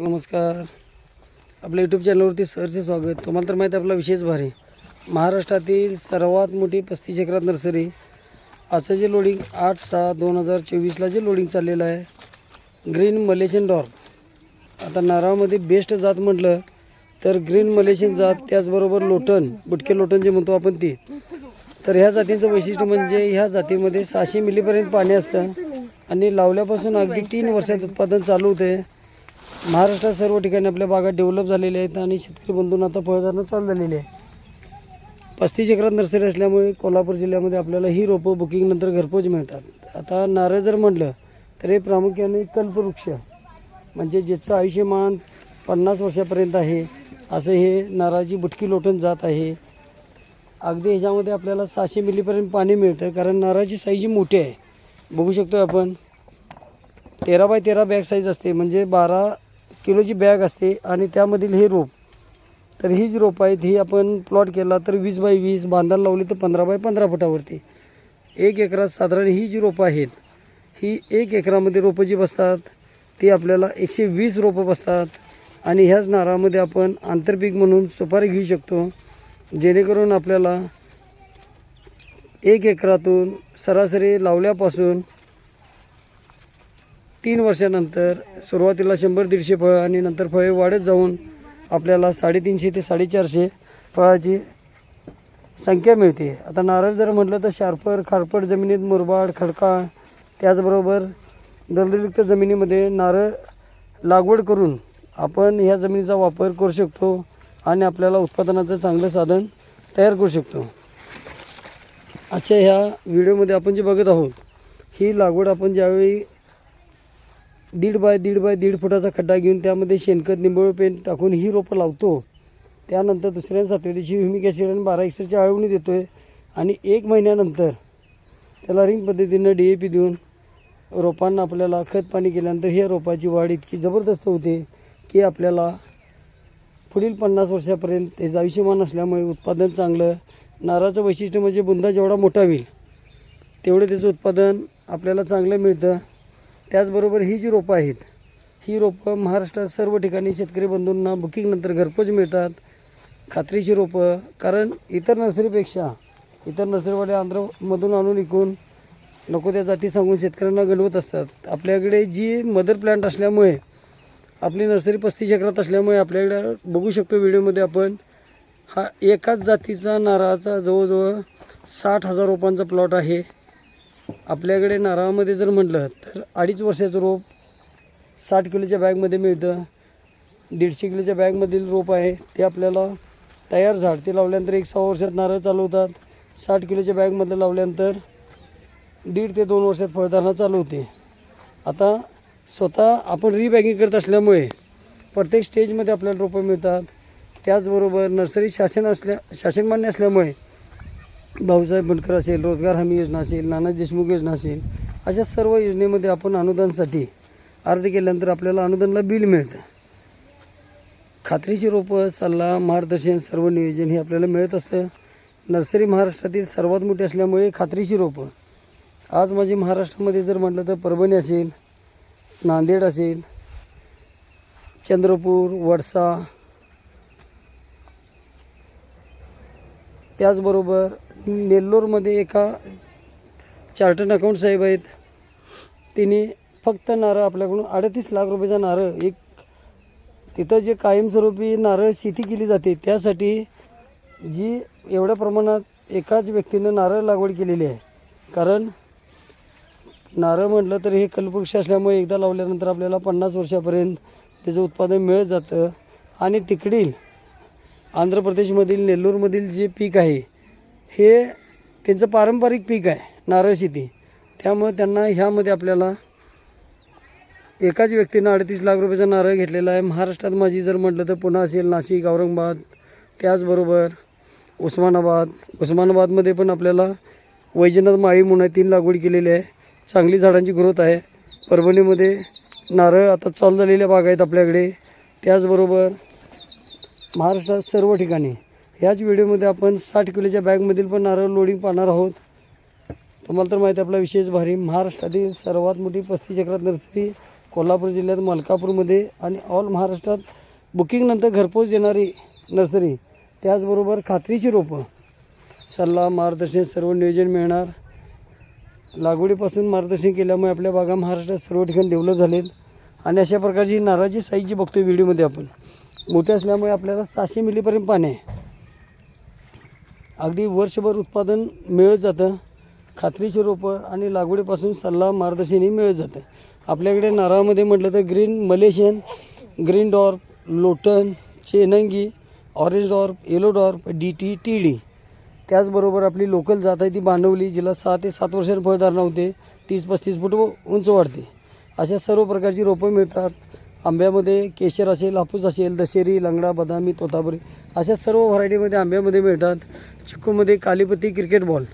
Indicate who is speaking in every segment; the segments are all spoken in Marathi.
Speaker 1: नमस्कार. आपल्या यूट्यूब चॅनलवरती सरचे स्वागत. तुम्हाला तर माहिती आहे आपला विशेष भारी. महाराष्ट्रातील सर्वात मोठी पस्तीस एकरात नर्सरी. असं जे लोडिंग आठ सहा दोन हजार चोवीसला जे लोडिंग चाललेलं आहे ग्रीन मलेशियन डॉर्क आता नारळामध्ये बेस्ट जात म्हटलं तर ग्रीन मलेशियन जात त्याचबरोबर लोटन बुटके लोटन जे म्हणतो आपण ती. तर ह्या जातींचं वैशिष्ट्य म्हणजे ह्या जातीमध्ये सहाशे मिलीपर्यंत पाणी असतं आणि लावल्यापासून अगदी तीन वर्षात उत्पादन चालू होते. महाराष्ट्रात सर्व ठिकाणी आपल्या बागा डेव्हलप झालेल्या आहेत आणि शेतकरी बंधूंना आता फळधारणा चालू झालेली आहे पस्तीस एकरात नर्सरी असल्यामुळे कोल्हापूर जिल्ह्यामध्ये आपल्याला ही रोपं बुकिंगनंतर घरपोच मिळतात. आता नारळ जर म्हटलं तर हे प्रामुख्याने कल्पवृक्ष म्हणजे ज्याचं आयुष्यमान पन्नास वर्षापर्यंत आहे असं हे नारळाची बुटकी लोटून जात आहे. अगदी ह्याच्यामध्ये आपल्याला सहाशे मिलीपर्यंत पाणी मिळतं कारण नारळाची साईज ही मोठी आहे. बघू शकतो आपण. तेरा बाय तेरा बॅग साईज असते म्हणजे बारा किलोची बॅग असते आणि त्यामधील हे रोप तर ही जी रोपं आहेत ही आपण प्लॉट केला तर वीस बाय वीस बांधायला लावली तर पंधरा बाय पंधरा फुटावरती. एक एकरात साधारण ही जी रोपं आहेत ही एक एकरामध्ये रोपं जी बसतात ती आपल्याला एकशे वीस रोपं बसतात. आणि ह्याच नारळामध्ये आपण आंतरपीक म्हणून सुपारी घेऊ शकतो जेणेकरून आपल्याला एक एकरातून सरासरी लावल्यापासून तीन वर्षानंतर सुरुवातीला शंभर दीडशे फळं आणि नंतर फळे वाढत जाऊन आपल्याला साडेतीनशे ते साडेचारशे फळाची संख्या मिळते. आता नारळ जर म्हटलं तर शार्पर खारपट जमिनीत मुरबाड खडकाळ त्याचबरोबर दलदलयुक्त जमिनीमध्ये नारळ लागवड करून आपण ह्या जमिनीचा वापर करू शकतो आणि आपल्याला उत्पादनाचं चांगलं साधन तयार करू शकतो. आजच्या ह्या व्हिडिओमध्ये आपण जे बघत आहोत ही लागवड आपण ज्यावेळी दीड बाय दीड बाय दीड फुटाचा खड्डा घेऊन त्यामध्ये शेणखत निंबळ पेंट टाकून ही रोपं लावतो. त्यानंतर दुसऱ्या सातव्या दिवशी ह्युमिक ॲसिड आणि बारा एक्सरची आळवणी देतो आहे आणि एक महिन्यानंतर त्याला रिंग पद्धतीनं डी ए पी देऊन रोपांना आपल्याला खत पाणी केल्यानंतर ह्या रोपाची वाढ इतकी जबरदस्त होते की आपल्याला पुढील पन्नास वर्षापर्यंत त्याचं आयुष्यमान असल्यामुळे उत्पादन चांगलं नारळाचं वैशिष्ट्य म्हणजे बुंदा जेवढा मोठा होईल तेवढं त्याचं उत्पादन आपल्याला चांगलं मिळतं. त्याचबरोबर ही जी रोपं आहेत ही रोपं महाराष्ट्रात सर्व ठिकाणी शेतकरी बंधूंना बुकिंगनंतर घरपोच मिळतात. खात्रीची रोपं कारण इतर नर्सरीपेक्षा इतर नर्सरीवाले आंध्रमधून आणून विकून नको त्या जाती सांगून शेतकऱ्यांना घडवत असतात. आपल्याकडे जी मदर प्लांट असल्यामुळे आपली नर्सरी पस्तीस एकरात असल्यामुळे आपल्याकडे बघू शकतो व्हिडिओमध्ये आपण हा एकाच जातीचा नारळाचा जवळजवळ साठ हजार रोपांचा प्लॉट आहे. आपल्याकडे नारळामध्ये जर म्हटलं तर अडीच वर्षाचं रोप साठ किलोच्या बॅगमध्ये मिळतं दीडशे किलोच्या बॅगमधील रोप आहे ते आपल्याला तयार झाड. ते लावल्यानंतर एक सहा वर्षात नारळ चालवतात. साठ किलोच्या बॅगमधलं लावल्यानंतर दीड ते दोन वर्षात फळधारणा चालू होते. आता स्वतः आपण रीबॅगिंग करत असल्यामुळे प्रत्येक स्टेजमध्ये आपल्याला रोपं मिळतात. त्याचबरोबर नर्सरी शासन असल्या शासन मान्य असल्यामुळे भाऊसाहेब बनकर असेल रोजगार हमी योजना असेल नाना देशमुख योजना असेल अशा सर्व योजनेमध्ये आपण अनुदानसाठी अर्ज केल्यानंतर आपल्याला अनुदानला बिल मिळतं. खात्रीची रोपं सल्ला मार्गदर्शन सर्व नियोजन हे आपल्याला मिळत असतं. नर्सरी महाराष्ट्रातील सर्वात मोठी असल्यामुळे खात्रीची रोपं. आज माझी महाराष्ट्रामध्ये जर म्हटलं तर परभणी असेल नांदेड असेल चंद्रपूर वडसा त्याचबरोबर नेल्लोरमध्ये एका चार्टर्ड अकाउंट साहेब आहेत. तिने फक्त नारळ आपल्याकडून अडतीस लाख रुपयाचा नारळ एक तिथं जे कायमस्वरूपी नारळ शेती केली जाते त्यासाठी जी एवढ्या प्रमाणात एकाच व्यक्तीनं नारळ लागवड केलेली आहे. कारण नारळ म्हटलं तर हे कल्पवृक्ष असल्यामुळे एकदा लावल्यानंतर आपल्याला पन्नास वर्षापर्यंत त्याचं उत्पादन मिळत जातं. आणि तिकडील आंध्र प्रदेशमधील नेल्लोरमधील जे पीक आहे हे त्यांचं पारंपरिक पीक आहे नारळ शेती. त्यामुळे त्यांना ह्यामध्ये आपल्याला एकाच व्यक्तीनं अडतीस लाख रुपयाचा नारळ घेतलेला आहे. महाराष्ट्रात माझी जर म्हटलं तर पुन्हा असेल नाशिक औरंगाबाद त्याचबरोबर उस्मानाबाद. उस्मानाबादमध्ये पण आपल्याला वैजनाथ माळी म्हणून आहे तीन लागवड केलेली आहे. चांगली झाडांची ग्रोथ आहे. परभणीमध्ये नारळ आता चालू झालेल्या बाग आहेत आपल्याकडे. त्याचबरोबर महाराष्ट्रात सर्व ठिकाणी ह्याच व्हिडिओमध्ये आपण साठ किलोच्या बॅगमधील पण नारळ लोडिंग पाहणार आहोत. तुम्हाला तर माहिती आहे आपला विशेष भारी महाराष्ट्रातील सर्वात मोठी पस्ती चक्रात नर्सरी कोल्हापूर जिल्ह्यात मलकापूरमध्ये आणि ऑल महाराष्ट्रात बुकिंगनंतर घरपोच देणारी नर्सरी. त्याचबरोबर खात्रीची रोपं. सल्ला मार्गदर्शन सर्व नियोजन मिळणार. लागवडीपासून मार्गदर्शन केल्यामुळे आपल्या बागा महाराष्ट्रात सर्व ठिकाणी डेव्हलप झालेत. आणि अशा प्रकारची नारळाची साईज जी बघतो व्हिडिओमध्ये आपण. मोठ्या असल्यामुळे आपल्याला सहाशे मिलीपर्यंत पाणी आहे. अगदी वर्षभर उत्पादन मिळत जातं. खात्रीची रोपं आणि लागवडीपासून सल्ला मार्गदर्शनही मिळत जातं. आपल्याकडे नारळामध्ये म्हटलं तर ग्रीन मलेशियन ग्रीन डॉर्प लोटन चेनंगी orange dwarf yellow dwarf D T T D त्याचबरोबर आपली लोकल जात आहे ती बांधवली जिला सहा ते सात वर्षांनी फळधारणा होते. तीस पस्तीस फूट उंच वाढते. अशा सर्व प्रकारची रोपं मिळतात. आंब्यामध्ये केशर असेल हापूस असेल दशेरी लंगडा बदामी तोतापुरी अशा सर्व व्हरायटीमध्ये आंब्यामध्ये मिळतात. चिक्कूमध्ये कालीपती क्रिकेट बॉल.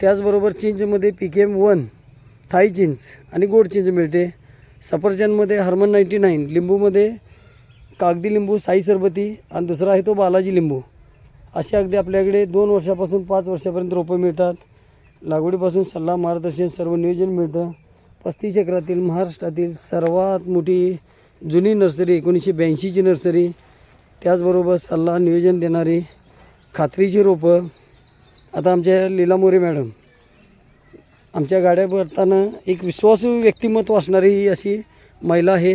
Speaker 1: त्याचबरोबर चिंचमध्ये P K M one Thai चिंच आणि गोड चिंच मिळते. सफरचंदमध्ये हर्मन नाईन्टी नाईन लिंबूमध्ये कागदी लिंबू साई सरबती आणि दुसरा आहे तो बालाजी लिंबू. असे अगदी आपल्याकडे दोन वर्षापासून पाच वर्षापर्यंत रोपं मिळतात. लागवडीपासून सल्ला मार्गदर्शन सर्व नियोजन मिळतं. पस्तीस एकरातील महाराष्ट्रातील सर्वात मोठी जुनी नर्सरी एकोणीसशे ब्याऐंशीची नर्सरी. त्याचबरोबर सल्ला नियोजन देणारी खात्रीची रोपं. आता आमच्या लीला मोरे मॅडम आमच्या गाड्या भरताना एक विश्वासू व्यक्तिमत्व असणारी ही अशी महिला आहे.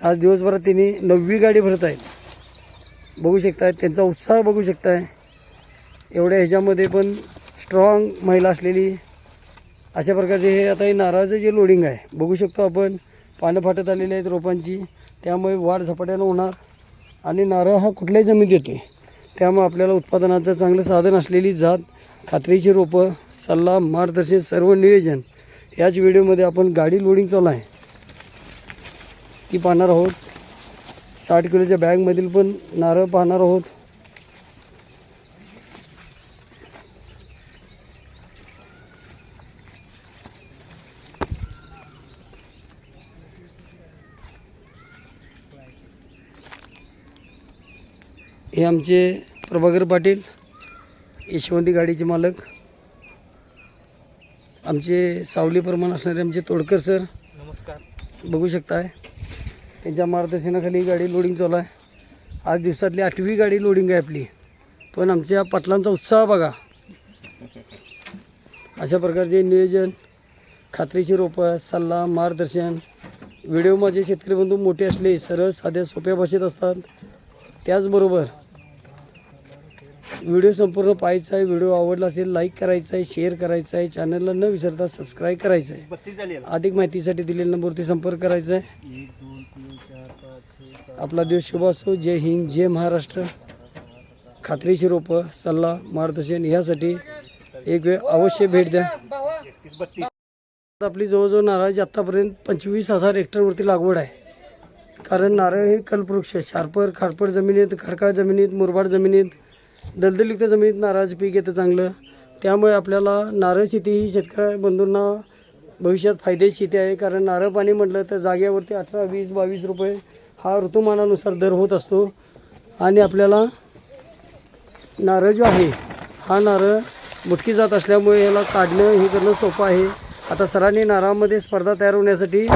Speaker 1: आज दिवसभरात तिने नववी गाडी भरत आहेत बघू शकताय त्यांचा उत्साह बघू शकताय. एवढ्या ह्याच्यामध्ये पण स्ट्रॉंग महिला असलेली. अशा प्रकारचे हे आता हे नारळाचं जे लोडिंग आहे बघू शकतो आपण. पानं फाटत आलेली आहेत रोपांची. त्यामुळे वाढ झपाट्यानं होणार. आणि नारळ हा कुठल्याही जमीन येतो त्यामुळे आपल्याला उत्पादनाचं चांगलं साधन असलेली जात खात्रीची रोपं सल्ला मार्गदर्शन सर्व नियोजन याच व्हिडिओमध्ये आपण गाडी लोडिंग चालू आहे. ती पाहणार आहोत. साठ किलोच्या बॅगमधील पण नारळ पाहणार आहोत. हे आमचे प्रभाकर पाटील यशवंती गाडीचे मालक. आमचे सावली प्रमाण असणारे आमचे तोडकर सर.
Speaker 2: नमस्कार.
Speaker 1: बघू शकताय त्यांच्या मार्गदर्शनाखाली गाडी लोडिंग चालू आहे. आज दिवसातली आठवी गाडी लोडिंग आहे आपली. पण आमच्या पाटलांचा उत्साह बघा. अशा प्रकारचे नियोजन खात्रीची रोपं सल्ला मार्गदर्शन व्हिडिओ माझे शेतकरी बंधू मोठे असले सरळ साध्या सोप्या भाषेत असतात. त्याचबरोबर व्हिडिओ संपूर्ण पाहायचा आहे व्हिडिओ आवडला असेल लाईक करायचा आहे शेअर करायचा आहे चॅनलला न विसरता सबस्क्राईब करायचं आहे. अधिक माहितीसाठी दिलेल्या नंबरवरती संपर्क करायचा आहे. आपला दिवस शुभ असो जय हिंद जय महाराष्ट्र. खात्रीशी रोपं सल्ला मार्गदर्शन ह्यासाठी एक वेळ अवश्य भेट द्या. आपली जवळजवळ नारळाची आत्तापर्यंत पंचवीस हजार हेक्टरवरती लागवड आहे. कारण नारळ हे कल्पवृक्ष शार्पर खारपड जमिनीत खडकाळ जमिनीत मुरबाड जमिनीत दलदलयुक्त जमिनीत नारळाचं पीक येतं चांगलं. त्यामुळे आपल्याला नारळ शेती ही शेतकऱ्या बंधूंना भविष्यात फायद्याची शेती आहे. कारण नारळ पाणी म्हटलं तर जाग्यावरती अठरा वीस बावीस रुपये हा ऋतुमानानुसार दर होत असतो. आणि आपल्याला नारळ जो आहे हा नारळ मुटकी जात असल्यामुळे याला काढणं हे करणं सोपं आहे. आता सरांनी नारळामध्ये स्पर्धा तयार होण्यासाठी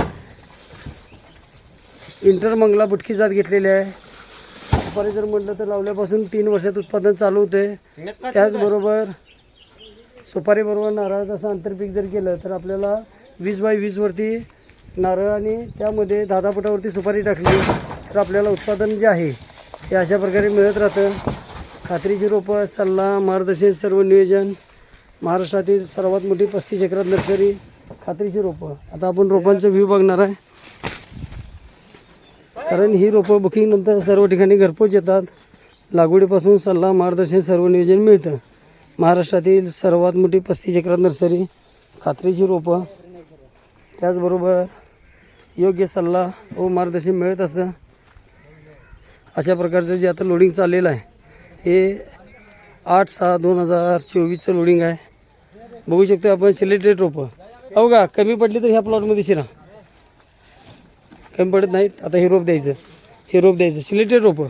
Speaker 1: इंटरमंगला बुटकी जात घेतलेली आहे. सुपारी जर म्हटलं तर लावल्यापासून तीन वर्षात उत्पादन चालू होते त्याचबरोबर सुपारीबरोबर नारळाचं असं आंतरपीक जर केलं तर आपल्याला वीस बाय वीसवरती नारळ आणि त्यामध्ये दहा दहा फुटावरती सुपारी टाकली तर आपल्याला उत्पादन जे आहे हे अशा प्रकारे मिळत राहतं. खात्रीची रोपं सल्ला मार्गदर्शन सर्व नियोजन महाराष्ट्रातील सर्वात मोठी पस्तीस एकरात नर्सरी खात्रीची रोपं. आता आपण रोपांचा व्ह्यू बघणार आहे. कारण ही रोपं बुकिंगनंतर सर्व ठिकाणी घरपोच येतात. लागवडीपासून सल्ला मार्गदर्शन सर्व नियोजन मिळतं. महाराष्ट्रातील सर्वात मोठी पस्तीस एकरात नर्सरी खात्रीची रोपं. त्याचबरोबर योग्य सल्ला व मार्गदर्शन मिळत असतं. अशा प्रकारचं जे आता लोडिंग चाललेलं आहे हे आठ सहा दोन हजार चोवीसचं लोडिंग आहे. बघू शकतो आपण सिलेक्टेड रोपं. अवघा का कमी पडली तर ह्या प्लॉटमध्ये शिरा कमी पडत नाहीत. आता हे रोप द्यायचं. हे रोप द्यायचं. सिलेटेड रोपं.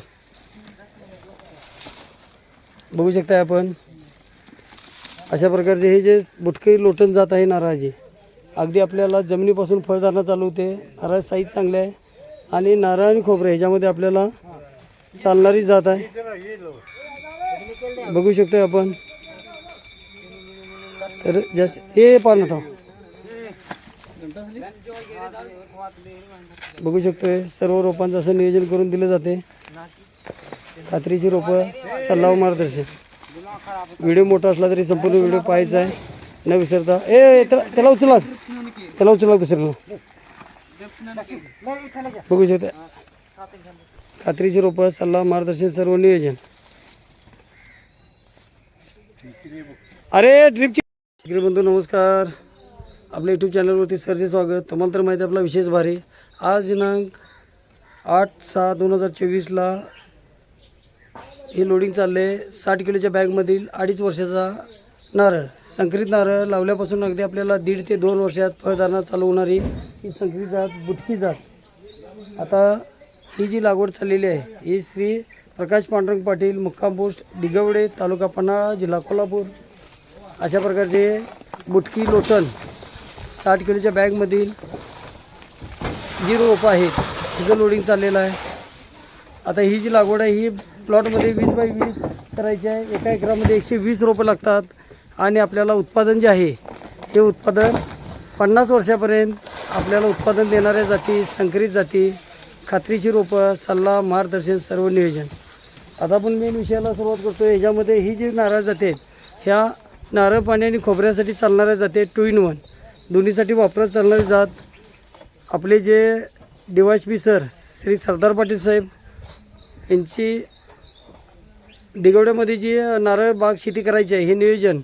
Speaker 1: बघू शकताय आपण. अशा प्रकारचे हे जे बुटके लोटन जात आहे नारळाचे अगदी आपल्याला जमिनीपासून फळधारणा चालू होते. नारळ साईज चांगले आहे. आणि नारळ आणि खोबरं ह्याच्यामध्ये आपल्याला चालणारी जात आहे. बघू शकतोय आपण. तर जास्त हे पाहणं थांब. बघू शकतोय सर्व रोपांचं असं नियोजन करून दिलं जाते. खात्रीची रोपं सल्ला व मार्गदर्शन. व्हिडिओ मोठा असला तरी संपूर्ण व्हिडिओ पाहायचा आहे. न विसरता. ए त्याला उचला. त्याला उचला दुसऱ्याला बघू शकता. खात्रीची रोपं सल्ला मार्गदर्शन सर्व नियोजन. अरे ड्रिपची बंधू नमस्कार. आपल्या यूट्यूब चॅनलवरती सरचे स्वागत. तुम्हाला तर माहिती आहे आपला विशेष भारी. आज दिनांक आठ सहा दोन हजार चोवीसला हे लोडिंग चालले साठ किलोच्या बॅगमधील अडीच वर्षाचा नारळ. संकरित नारळ लावल्यापासून अगदी आपल्याला दीड ते दोन वर्षात फळधारणा चालू होणारी ही संकरित जात बुटकी जात. आता ही जी लागवड चाललेली आहे ही श्री प्रकाश पांडुरंग पाटील मुक्काम पोस्ट दिगवडे तालुका पन्हाळा जिल्हा कोल्हापूर. अशा प्रकारचे बुटकी लोटण साठ किलोच्या बॅगमधील जी रोपं आहेत तिचं लोडिंग चाललेलं आहे. आता ही जी लागवड आहे ही प्लॉटमध्ये वीस बाय वीस करायची आहे. एका एकरामध्ये एकशे वीस रोपं लागतात. आणि आपल्याला उत्पादन जे आहे हे उत्पादन पन्नास वर्षापर्यंत आपल्याला उत्पादन देणाऱ्या जाती संकरित जाती खात्रीची रोपं सल्ला मार्गदर्शन सर्व नियोजन. आता आपण मेन विषयाला सुरुवात करतो ह्याच्यामध्ये ही जी नारळ जाते ह्या नारळ पाणी आणि खोबऱ्यासाठी चालणाऱ्या जाते टू इन वन दोन्हीसाठी वापरत चालणारी जात आपले जे डीवायसपी सर श्री सरदार पाटील साहेब यांची डिगवड्यामध्ये जी नारळ बाग शेती करायची आहे हे नियोजन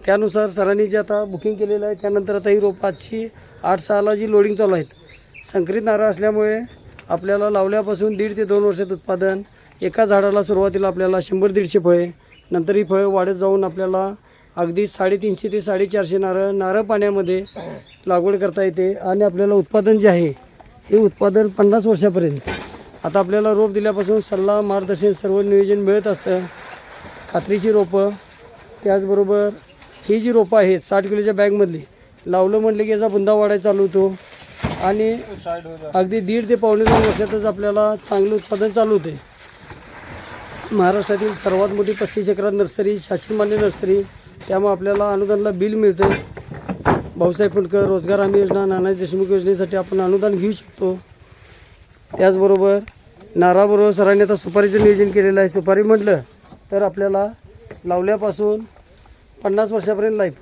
Speaker 1: त्यानुसार सरांनी जे आता बुकिंग केलेलं आहे त्यानंतर आता ही रोप आजची आठ सहाला जी लोडिंग चालू आहेत. संकरित नारळ असल्यामुळे आपल्याला लावल्यापासून दीड ते दोन वर्षात उत्पादन एका झाडाला सुरुवातीला आपल्याला शंभर दीडशे फळे नंतर ही फळं वाढत जाऊन आपल्याला अगदी साडेतीनशे ते साडेचारशे नारळ नारळ पाण्यामध्ये लागवड करता येते आणि आपल्याला उत्पादन जे आहे हे उत्पादन पन्नास वर्षापर्यंत. आता आपल्याला रोप दिल्यापासून सल्ला मार्गदर्शन सर्व नियोजन मिळत असतं. खात्रीची रोपं त्याचबरोबर ही जी रोपं आहेत साठ किलोच्या बॅगमधली लावलं म्हटलं की याचा बुंदा वाढायला चालू होतो. आणि अगदी दीड ते पावणे दोन वर्षातच आपल्याला चांगलं उत्पादन चालू होते. महाराष्ट्रातील सर्वात मोठी पस्तीस एकरात नर्सरी शासन मान्य नर्सरी त्यामुळे आपल्याला अनुदानला बिल मिळते भाऊसाहेब फुंडकर रोजगार हमी योजना नानाजी देशमुख योजनेसाठी आपण अनुदान घेऊ शकतो. त्याचबरोबर नाराबरोबर सरांनी आता सुपारीचं नियोजन केलेलं आहे. सुपारी म्हटलं तर आपल्याला लावल्यापासून पन्नास वर्षापर्यंत लाईफ